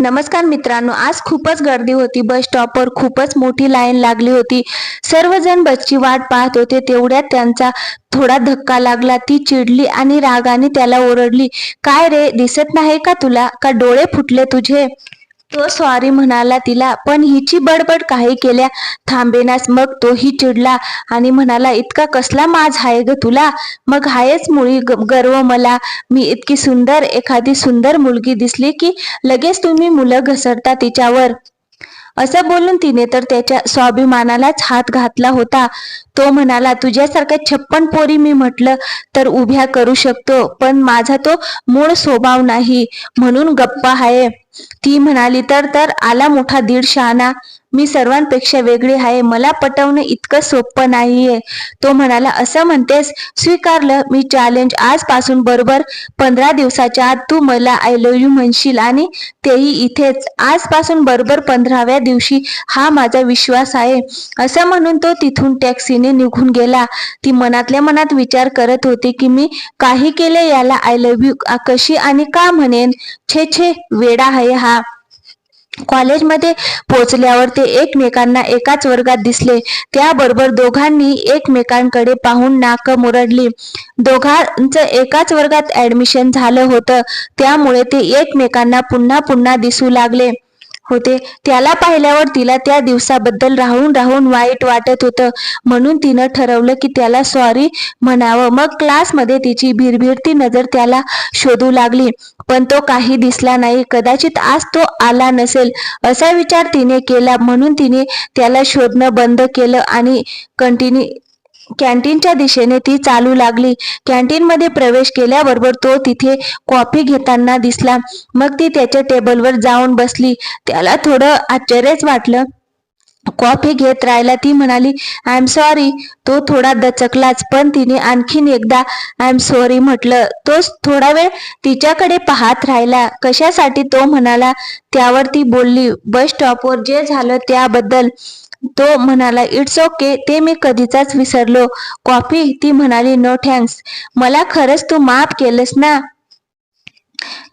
नमस्कार मित्रांनो आज खूपच गर्दी होती. बस स्टॉपवर खूपच मोठी लाईन लागली होती. सर्वजण बसची वाट पाहत होते. तेवढ्यात त्यांचा थोडा धक्का लागला. ती चिडली आणि रागाने त्याला ओरडली काय रे दिसत नाही का तुला? का डोळे फुटले तुझे? तो सॉरी म्हणाला तिला पण हिची बडबड काही केल्या थांबेनास मग तोही चिडला आणि म्हणाला इतका कसला माज आहे ग तुला? मग हायच मुळी ग- गर्व मला. मी इतकी सुंदर एखादी सुंदर मुलगी दिसली की लगेच तुम्ही मुलं घसरता तिच्यावर. असं बोलून तिने तर त्याच्या स्वाभिमानालाच हात घातला होता. तो म्हणाला तुझ्यासारख्या छप्पन पोरी मी म्हटलं तर उभ्या करू शकतो पण माझा तो मूळ स्वभाव नाही. म्हणून गप्पा आहे ती म्हणाली तर तर आला मोठा दीड शहाणा. मी सर्वांपेक्षा वेगळी आहे. मला पटवणं इतकं सोपं नाहीये. तो म्हणाला असं म्हणतेस? स्वीकारलं. मी चॅलेंज आजपासून बरोबर पंधरा दिवसाच्या आत तू मला आय लव्ह यू म्हणशील आणि तेही इथेच. आजपासून बरोबर पंधराव्या दिवशी हा माझा विश्वास आहे. असं म्हणून तो तिथून टॅक्सीने निघून गेला. ती मनातल्या मनात विचार करत होती की मी काही केले याला आय लव्ह यू कशी आणि का म्हणेन? छे छे वेडा आहे हा. कॉलेजमध्ये पोहोचल्यावर ते एकमेकांना एकाच वर्गात दिसले. त्याबरोबर दोघांनी एकमेकांकडे पाहून नाक मुरडली. दोघांचं एकाच वर्गात ऍडमिशन झालं होतं. त्यामुळे ते एकमेकांना पुन्हा पुन्हा दिसू लागले. होते. त्याला पाहिल्यावर तिला त्या दिवसाबद्दल राहून राहून वाईट वाटत होतं. म्हणून तिनं ठरवलं की त्याला सॉरी म्हणावं. मग क्लासमध्ये तिची भिरभिरती नजर त्याला शोधू लागली. पण तो काही दिसला नाही. कदाचित आज तो आला नसेल. असा विचार तिने केला. म्हणून तिने त्याला शोधणं बंद केलं आणि कंटिन्यू कॅन्टीनच्या दिशेने ती चालू लागली. कॅन्टीन मध्ये प्रवेश केल्याबरोबर तो तिथे कॉफी घेताना दिसला. मग ती त्याच्या टेबलवर जाऊन बसली. त्याला थोडं आश्चर्यच वाटलं. कॉफी घेत राहिला ती म्हणाली आय एम सॉरी तो थोडा दचकलाच पण तिने आणखीन एकदा आय एम सॉरी म्हटलं. तोच थोडा वेळ तिच्याकडे पाहत राहिला. कशासाठी तो म्हणाला त्यावर ती बोलली बस स्टॉपवर जे झालं त्याबद्दल. तो म्हणाला इट्स ओके ते मी कधीचाच विसरलो. कॉफी ती म्हणाली नो थँक्स मला खरंच तू माफ केलंस ना?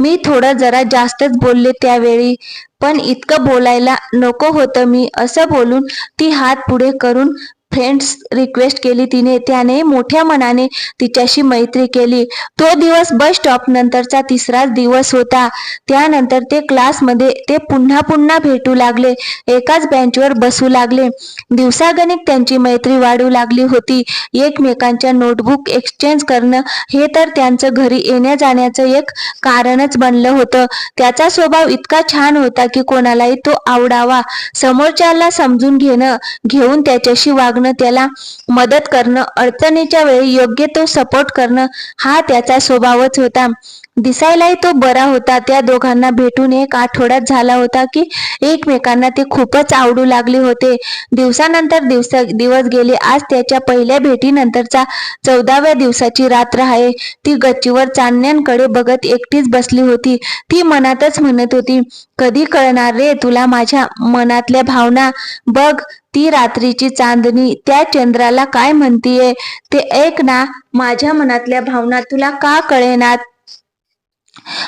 मी थोडं जरा जास्तच बोलले त्यावेळी पण इतकं बोलायला नको होतं मी. असं बोलून ती हात पुढे करून फ्रेंड्स रिक्वेस्ट केली तिने त्याने मोठ्या मनाने तिच्याशी मैत्री केली. तो दिवस बस स्टॉप नंतरचा तिसराच दिवस होता. त्यानंतर ते क्लासमध्ये ते पुन्हा पुन्हा भेटू लागले. एकाच बेंचवर बसू लागले. दिवसागणिक त्यांची मैत्री वाढू लागली होती. एकमेकांच्या नोटबुक एक्सचेंज करणं हे तर त्यांचं घरी येण्या जाण्याचं एक कारणच बनलं होतं. त्याचा स्वभाव इतका छान होता की कोणालाही तो आवडावा. समोरच्याला समजून घेणं घेऊन त्याच्याशी वागणं त्याला मदत करणं अडचणीच्या वेळी योग्य तो सपोर्ट करणं हा त्याचा स्वभावच होता. दिसायलाही तो बरा होता. त्या दोघांना भेटून एक आठवड्यात झाला होता की एकमेकांना ते खूपच आवडू लागले होते. दिवसानंतर दिवस दिवस गेले. आज त्याच्या पहिल्या भेटीनंतरचा चौदाव्या दिवसाची रात्र आहे ती गच्चीवर चांदण्यांकडे बघत एकटीच बसली होती. ती मनातच म्हणत होती कधी कळणार रे तुला माझ्या मनातल्या भावना? बघ ती रात्रीची चांदणी त्या चंद्राला काय म्हणतीये? ते ऐक ना माझ्या मनातल्या भावना तुला का कळेनात?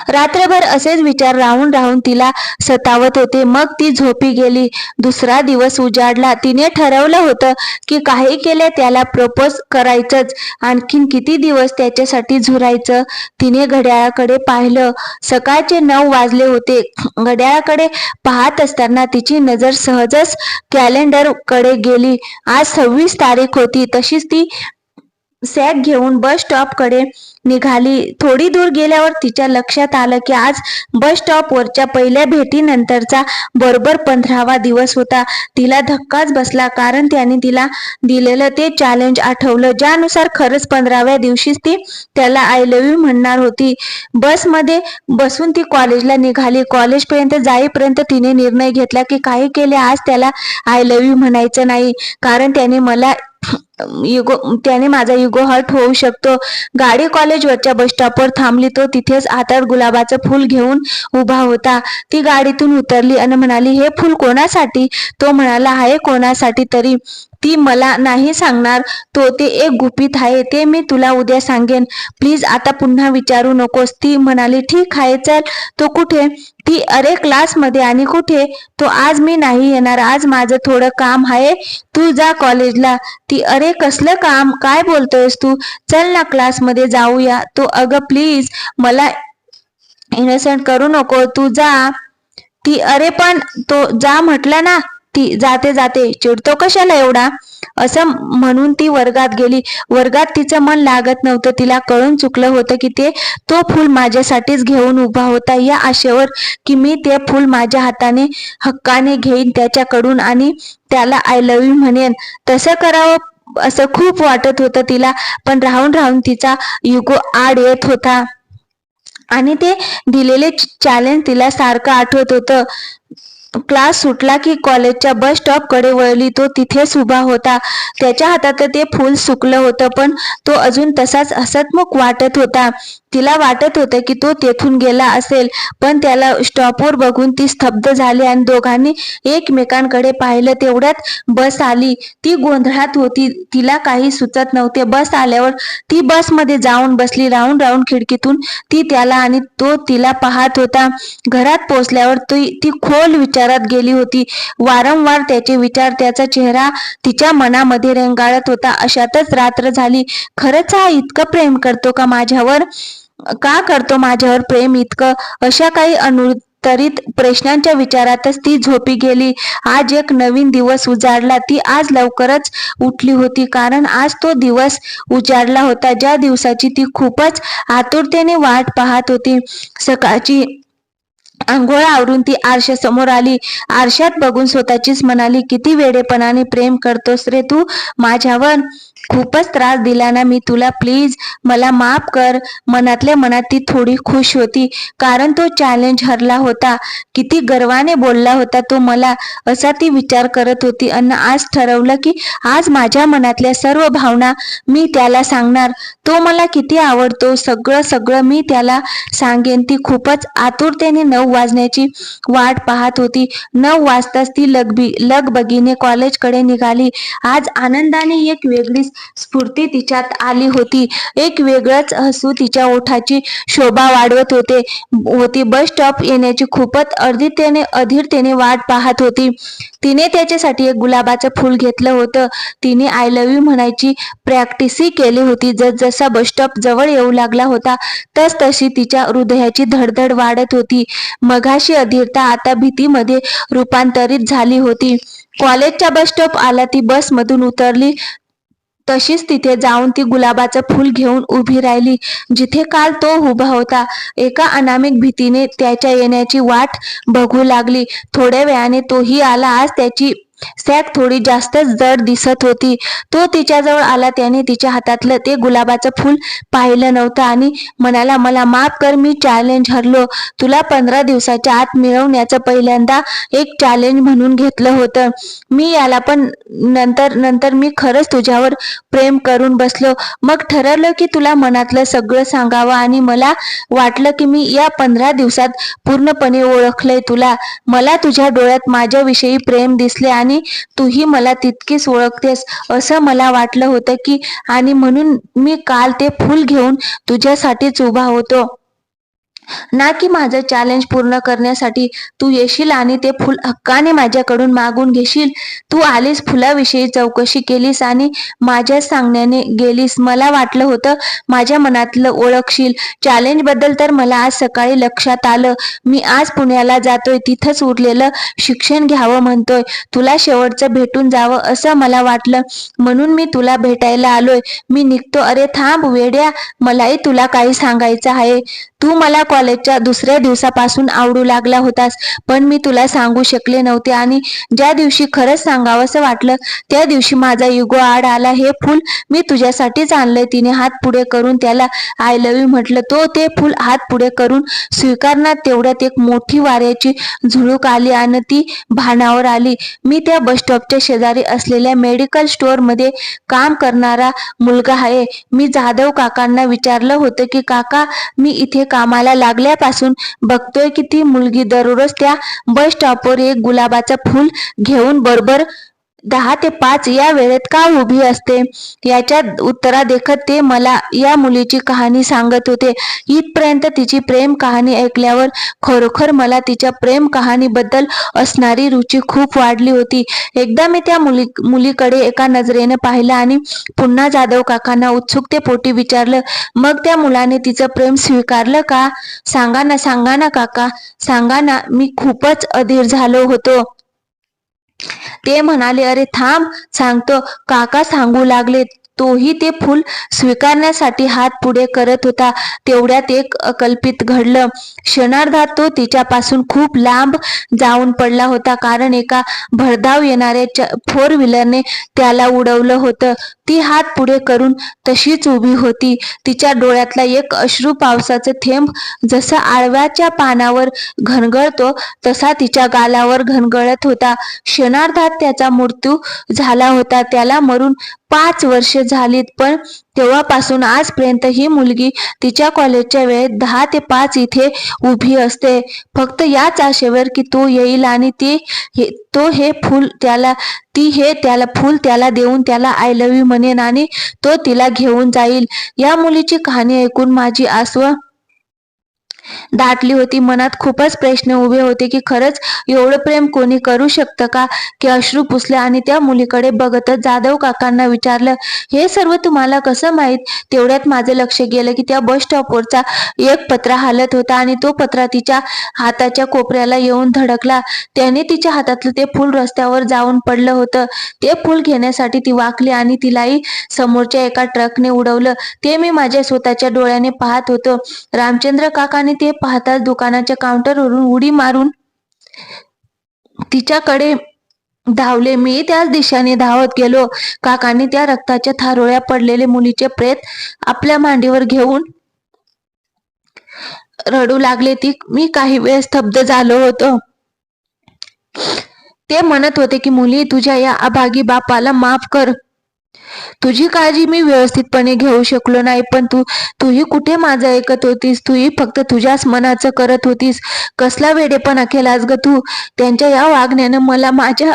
रात्रभर असेच विचार राहून राहून तिला सतावत होते. मग ती झोपी गेली. दुसरा दिवस उजाडला. तिने ठरवलं होतं की काही केले त्याला प्रपोज करायचंच. आणखीन किती दिवस त्याच्यासाठी झुरायचं? तिने घड्याळाकडे पाहिलं. सकाळचे नऊ वाजले होते. घड्याळाकडे पाहत असताना तिची नजर सहजच कॅलेंडरकडे गेली. आज सव्वीस तारीख होती. तशीच ती सॅग घेऊन बस स्टॉपकडे निघाली. थोडी दूर गेल्यावर तिच्या लक्षात आलं की आज बस स्टॉपवरच्या पहिल्या भेटीनंतरचा बरोबर पंधरावा दिवस होता. तिला धक्काच बसला कारण त्याने तिला दिलेलं ते चॅलेंज आठवलं. ज्यानुसार खरंच पंधराव्या दिवशीच ती त्याला आय लव्ह यू म्हणणार होती. बसमध्ये बसून ती कॉलेजला निघाली. कॉलेजपर्यंत जाईपर्यंत तिने निर्णय घेतला की काही केले आज त्याला आय लव्ह यू म्हणायचं नाही. कारण त्याने मला युगो त्याने माझा युगो हर्ट होऊ शकतो. गाडी कॉलेजवरच्या बस स्टॉपवर थांबली तो तिथेच हातात गुलाबाचं फूल घेऊन उभा होता. ती गाडीतून उतरली आणि म्हणाली हे फूल कोणासाठी? तो म्हणाला आहे कोणासाठी तरी. ती मला नाही सांगणार. तो ते एक गुपित आहे ते मी तुला उद्या सांगेन. प्लीज आता पुन्हा विचारू नकोस. ती म्हणाली ठीक आहे चल. तो कुठे? ती अरे क्लासमध्ये आणि कुठे? तो आज मी नाही येणार. आज माझं थोडं काम आहे. तू जा कॉलेजला ती अरे कसलं काम? काय बोलतोयस तू? चल ना क्लासमध्ये जाऊया. तो अगं प्लीज मला इनोसेंट करू नको. तू जा. ती अरे पण तो जा म्हटलं ना. ती जाते जाते चिडतो कशाला एवढा? असं म्हणून ती वर्गात गेली. वर्गात तिचं मन लागत नव्हतं. तिला कळून चुकलं होतं की ते तो फूल माझ्यासाठीच घेऊन उभा होता. या आशेवर की मी ते फूल माझ्या हाताने हक्काने घेईन त्याच्याकडून आणि त्याला आय लव्ह यू म्हणेन. तसं करावं असं खूप वाटत होतं तिला. पण राहून राहून तिचा युगो आड येत होता. आणि ते दिलेले चॅलेंज तिला सारखं आठवत होतं. क्लास सुटला की कॉलेजच्या बस स्टॉपकडे वळली. तो तिथेच उभा होता. त्याच्या हातात ते फूल सुकलं होतं पण तो अजून तसाच हसतमुख वाटत होता. तिला वाटत होतं की तो तेथून गेला असेल पण त्याला स्टॉपवर बघून ती स्तब्ध झाली आणि दोघांनी एकमेकांकडे पाहिलं. तेवढ्यात बस आली. ती गोंधळात होती. तिला काही सुचत नव्हते. बस आल्यावर ती बसमध्ये जाऊन बसली. राऊंड राऊंड खिडकीतून ती त्याला आणि तो तिला पाहत होता. घरात पोचल्यावर ती ती खोल विचारात गेली होती. वारंवार त्याचे विचार त्याचा चेहरा तिच्या मनामध्ये रेंगाळत होता. अशातच रात्र झाली. खरंच हा इतकं प्रेम करतो का माझ्यावर? का करतो माझ्यावर प्रेम इतकं? अशा काही अनुत्तरित प्रश्नांच्या विचारातच ती झोपी गेली. आज एक नवीन दिवस उजाडला. ती आज लवकरच उठली होती. कारण आज तो दिवस उजाडला होता. ज्या दिवसाची ती खूपच आतुरतेने वाट पाहत होती. सकाळची आंघोळ आवरून ती आरशा समोर आली. आरशात बघून स्वतःचीच म्हणाली किती वेडेपणाने प्रेम करतोस रे तू? माझ्यावर खूपच त्रास दिला ना मी तुला प्लीज. मला माफ कर. मनातल्या मनात ती थोडी खुश होती कारण तो चॅलेंज हरला होता. किती गर्वाने बोलला होता तो मला. असा ती विचार करत होती अन्न आज ठरवलं की आज माझ्या मनातल्या सर्व भावना मी त्याला सांगणार. तो मला किती आवडतो सगळं सगळं मी त्याला सांगेन. ती खूपच आतुरतेने नऊ वाजण्याची वाट पाहत होती. नऊ वाजताच ती लगबी लगबगीने कॉलेजकडे निघाली. आज आनंदाने एक वेगळी स्फूर्ती तिच्यात आली होती. एक वेगळंच हसू तिच्या ओठाची शोभा वाढवत होते होती. बस स्टॉप येण्याची खूपच अर्धितेने अधीरतेने वाट पाहत होती. तिने त्याच्यासाठी एक गुलाबाचं फूल घेतलं होतं. तिने आय लव्ह यू म्हणायची प्रॅक्टिसही केली होती. जसजस बस स्टॉप जवळ येऊ लागला होता. तस तशी तिच्या हृदयाची धडधड वाढत होती. मघाशी अधीरता आता भीतीमध्ये रूपांतरित झाली होती. कॉलेजच्या बस स्टॉप आला ती बसमधून उतरली. तशीच तिथे जाऊन ती गुलाबाचं फूल घेऊन उभी राहिली. जिथे काल तो उभा होता एका अनामिक भीतीने त्याच्या येण्याची वाट बघू लागली. थोड्या वेळाने तोही आला आज त्याची सॅक थोडी जास्तच जड दिसत होती. तो तिच्याजवळ आला त्याने तिच्या हातातलं ते गुलाबाचं फूल पाहिलं नव्हतं आणि म्हणाला मला माफ कर मी चॅलेंज हरलो. तुला पंधरा दिवसाच्या आत मिळवण्याचं पहिल्यांदा एक चॅलेंज म्हणून घेतलं होतं. मी याला पण नंतर नंतर मी खरंच तुझ्यावर प्रेम करून बसलो. मग ठरवलं की तुला मनातलं सगळं सांगावं आणि मला वाटलं की मी या पंधरा दिवसात पूर्णपणे ओळखलंय तुला. मला तुझ्या डोळ्यात माझ्याविषयी प्रेम दिसले आणि आणि तूही मला तितकीच ओळखतेस असं मला वाटलं होतं की आणि म्हणून मी काल ते फूल घेऊन तुझ्यासाठीच उभा होतो. ना की माझं चॅलेंज पूर्ण करण्यासाठी तू येशील आणि ते फुल हक्काने माझ्याकडून मागून घेशील. तू आलीस फुलाविषयी चौकशी केलीस आणि माझ्या सांगण्याने गेलीस. मला वाटलं होतं माझ्या मनातलं ओळखशील. चॅलेंजबद्दल तर मला आज सकाळी लक्षात आलं. मी आज पुण्याला जातोय. तिथंच उरलेलं शिक्षण घ्यावं म्हणतोय. तुला शेवटचं भेटून जावं असं मला वाटलं. म्हणून मी तुला भेटायला आलोय. मी निघतो. अरे थांब वेड्या. मलाही तुला काही सांगायचं आहे. तू मला कॉलेजच्या दुसऱ्या दिवसापासून आवडू लागला होतास पण मी तुला सांगू शकले नव्हते आणि ज्या दिवशी खरंच सांगावंसं वाटलं त्या दिवशी माझा युगो आड आला. हे फूल मी तुझ्यासाठीच आणलंय. तिने हात पुढे करून त्याला आय लव्ह यू म्हटलं. तो ते फूल हात पुढे करून स्वीकारणार तेवढ्यात एक मोठी वाऱ्याची झुळूक आली आणि ती भानावर आली. मी त्या बस स्टॉपच्या शेजारी असलेल्या मेडिकल स्टोअरमध्ये काम करणारा मुलगा आहे. मी जाधव काकांना विचारलं होतं की काका मी इथे कामाला लागल्यापासून बघतोय की ती मुलगी दररोज त्या बस स्टॉपवर एक गुलाबाचं फूल घेऊन बरोबर दहा ते पाच या वेळेत का उभी असते? याच्या उत्तरादेखत ते मला या मुलीची कहाणी सांगत होते. इथपर्यंत तिची प्रेम कहाणी ऐकल्यावर खरोखर मला तिच्या प्रेम कहाणीबद्दल असणारी रुची खूप वाढली होती. एकदा मी त्या मुली मुलीकडे एका नजरेने पाहिलं आणि पुन्हा जाधव काकांना उत्सुकतेपोटी विचारलं मग त्या मुलाने तिचं प्रेम स्वीकारलं का? सांगा ना सांगा ना काका. सांगा ना मी खूपच अधीर झालो होतो. ते म्हणाले अरे थांब सांगतो. काका सांगू लागलेत. तोही ते फूल स्वीकारण्यासाठी हात पुढे करत होता. तेवढ्यात एक अकल्पित घडलं. क्षणार्धात तो तिच्यापासून खूप लांब जाऊन पडला होता. कारण एका भरधाव येणाऱ्या फोर व्हीलरने त्याला उडवलं होतं. ती हात पुढे करून तशीच उभी होती. तिच्या डोळ्यातला एक अश्रू पावसाचं थेंब जसं आळव्याच्या पानावर घनगळतो तसा तिच्या गालावर घनगळत होता. क्षणार्धात त्याचा मृत्यू झाला होता. त्याला मरून पाच वर्ष झालीत पण तेव्हापासून आजपर्यंत ही मुलगी तिच्या कॉलेजच्या वेळेत दहा ते पाच इथे उभी असते. फक्त याच आशेवर की तो येईल आणि ती हे तो हे फूल त्याला ती हे त्याला फूल त्याला देऊन त्याला आय लव्ह यू म्हणेन आणि तो तिला घेऊन जाईल. या मुलीची कहाणी ऐकून माझी आसव दाटली होती. मनात खूपच प्रश्न उभे होते की खरंच एवढं प्रेम कोणी करू शकतं का? की अश्रू पुसले आणि त्या मुलीकडे बघतच जाधव काकांना विचारलं हे सर्व तुम्हाला कसं माहीत? तेवढ्यात माझं लक्ष गेलं की त्या बस स्टॉपवरचा एक पत्रा हालत होता आणि तो पत्रा तिच्या हाताच्या कोपऱ्याला येऊन धडकला. त्याने तिच्या हातातलं ते फूल रस्त्यावर जाऊन पडलं होतं. ते फूल घेण्यासाठी ती वाकली आणि तिलाही समोरच्या एका ट्रकने उडवलं. ते मी माझ्या स्वतःच्या डोळ्याने पाहत होतो. रामचंद्र काकाने ते पाहताच दुकानाच्या काउंटरवरून उडी मारून. तिच्याकडे धावले. मी त्याच दिशेने धावत गेलो. काकांनी त्या रक्ताच्या थारोळ्या पडलेले मुलीचे प्रेत आपल्या मांडीवर घेऊन रडू लागले. ती मी काही वेळ स्तब्ध झालो होतो. ते म्हणत होते की मुली तुझ्या या अभागी बापाला माफ कर. तुझी काळजी मी व्यवस्थितपणे घेऊ शकलो नाही पण तू तूही कुठे माझं ऐकत होतीस? तूही फक्त तुझ्याच मनाचं करत होतीस? कसला वेडेपणा केलास ग तू? त्यांच्या या वागण्यानं मला माझ्या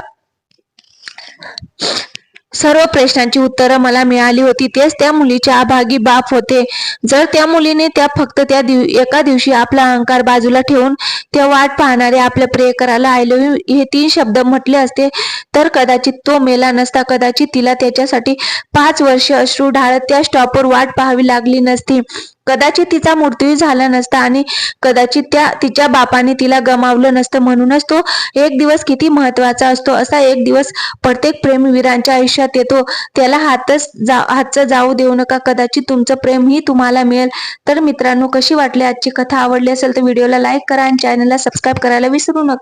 सर्व प्रश्नांची उत्तरं मला मिळाली होती तेच त्या मुलीचे अभागी बाप होते. जर त्या मुलीने त्या फक्त त्या दिव एका दिवशी आपला अहंकार बाजूला ठेवून त्या वाट पाहणारे आपल्या प्रेयकराला आय लव्ह यू हे तीन शब्द म्हटले असते तर कदाचित तो मेला नसता कदाचित तिला त्याच्यासाठी पाच वर्ष अश्रू ढाळत त्या स्टॉपवर वाट पाहावी लागली नसती. कदाचित तिचा मृत्यू झाला नसता आणि कदाचित त्या तिच्या बापाने तिला गमावलं नसतं. म्हणूनच तो एक दिवस किती महत्त्वाचा असतो असा एक दिवस प्रत्येक प्रेमवीरांच्या आयुष्यात येतो. त्याला हातच जा हातचं जाऊ देऊ नका. कदाचित तुमचं प्रेम ही तुम्हाला मिळेल. तर मित्रांनो कशी वाटली आजची कथा? आवडली असेल तर व्हिडिओला लाईक करा आणि चॅनलला सबस्क्राईब करायला विसरू नका.